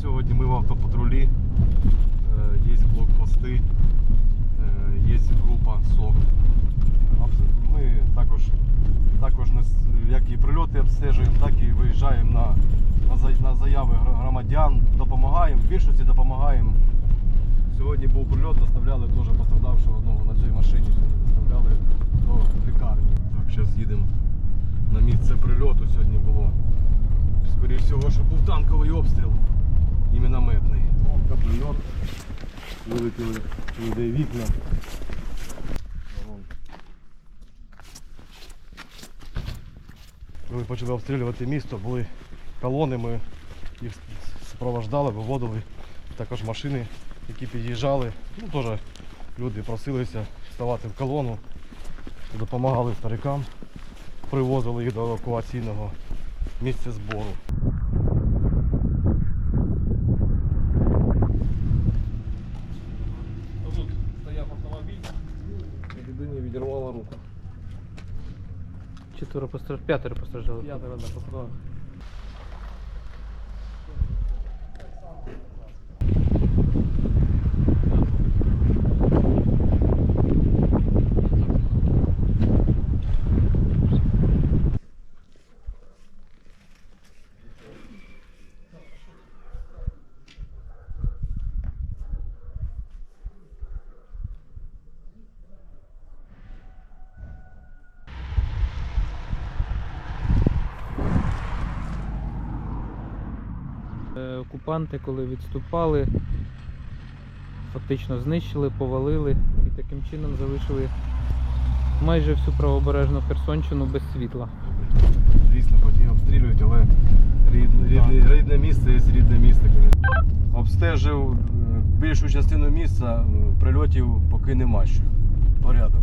сьогодні ми в автопатрулі. Е, Є блокпости, е, є група СОК. Ми також, також як і прильоти обстежуємо, так і виїжджаємо на, на, за- на заяви громадян, допомагаємо, в більшості допомагаємо. Сьогодні був прильот, доставляли теж пострадавшого одного на цій машині. Сьогодні доставляли до лікарні. Так, зараз їдемо на місце прильоту сьогодні було. Скоріше всього, що був танковий обстріл мінометний. Вон прильот. Вилетіли людей вікна. Коли почали обстрілювати місто, були колони, ми їх супроводжали, виводили. Також машини, які під'їжджали. Ну, теж люди просилися вставати в колону, допомагали старикам, привозили їх до евакуаційного місця збору. Відірвало руку. Четверо постраждали, п'ятеро постраждали. П'ятеро да, пострадало. Окупанти, коли відступали, фактично знищили, повалили і таким чином залишили майже всю правобережну Херсонщину без світла. Звісно, потім обстрілюють, але рідне, рідне, рідне місце є рідне місце. Обстежив е, більшу частину місця, е, прильотів поки нема що. Порядок.